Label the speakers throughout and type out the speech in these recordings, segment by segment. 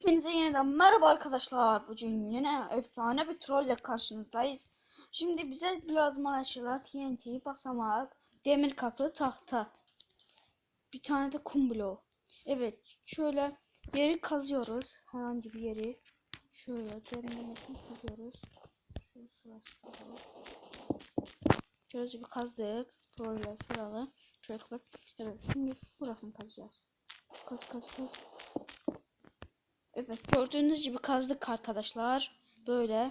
Speaker 1: Hepinize yeniden merhaba arkadaşlar. Bugün yine efsane bir trolle karşınızdayız. Şimdi bize lazım olan şeyler TNT, basamak, demir kapı, tahta. Bir tane de kum bloğu. Evet şöyle yeri kazıyoruz. Herhangi bir yeri. Şöyle derinlemesine kazıyoruz. Şöyle şurası kazalım. Şöyle bir kazdık. Böyle şuralı. Şöyle koy. Evet şimdi burasını kazacağız. Kaz kaz kaz. Evet gördüğünüz gibi kazdık arkadaşlar. Böyle.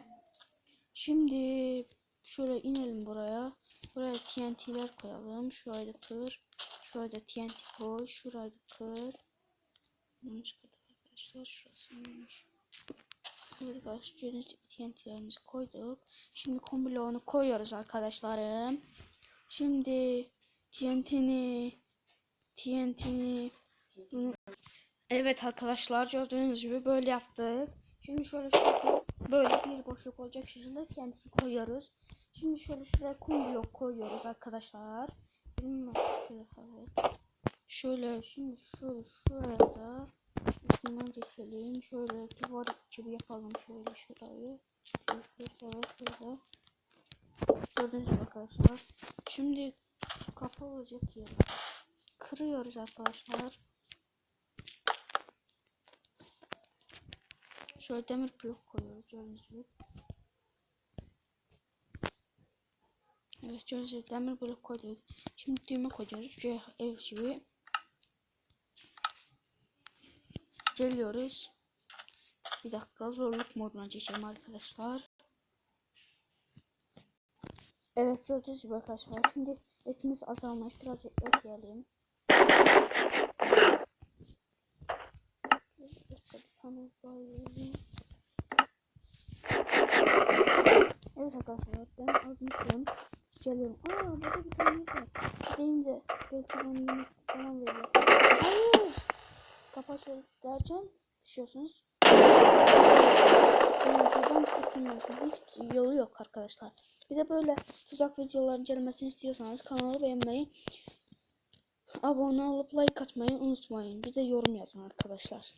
Speaker 1: Şimdi şöyle inelim buraya. Buraya TNT'ler koyalım. Şurayı da kır. Şurayı da TNT koy. Şurayı da kır. Yanlış kırdık arkadaşlar. Evet arkadaşlar gördüğünüz gibi TNT'lerimizi koyduk. Şimdi kombloğunu koyuyoruz arkadaşlarım. Şimdi TNT'ni TNT'ni bunu Evet arkadaşlar gördüğünüz gibi böyle yaptık. Şimdi şöyle şuraya böyle bir boşluk olacak şekilde kendisini koyuyoruz. Şimdi şöyle şuraya kum blok koyuyoruz arkadaşlar. Şöyle evet. Şöyle şimdi şöyle şuraya da üstünden geçelim. Şöyle duvar gibi yapalım şöyle şurayı. Evet böyle. Gördüğünüz gibi arkadaşlar. Şimdi kapı olacak yeri. Kırıyoruz arkadaşlar. Şöyle demir blok koyuyoruz gördüğünüz gibi. Evet gördüğünüz gibi demir blok koyduk. Şimdi düğme koyuyoruz. Şöyle ev gibi. Geliyoruz. Bir dakika zorluk moduna geçelim arkadaşlar. Evet gördüğünüz gibi arkadaşlar. Şimdi etimiz azalmış. Biraz et yiyelim. Evet arkadaşlar ben azmışım. Geliyorum. Aa burada bir tane var. Gideyim de belki bana yemek falan verir. Hayır. Kapat derken düşüyorsunuz. Buradan kurtulmanızın hiçbir yolu yok arkadaşlar. Bir de böyle tuzak videoların gelmesini istiyorsanız kanalı beğenmeyi, abone olup like atmayı unutmayın. Bir de yorum yazın arkadaşlar.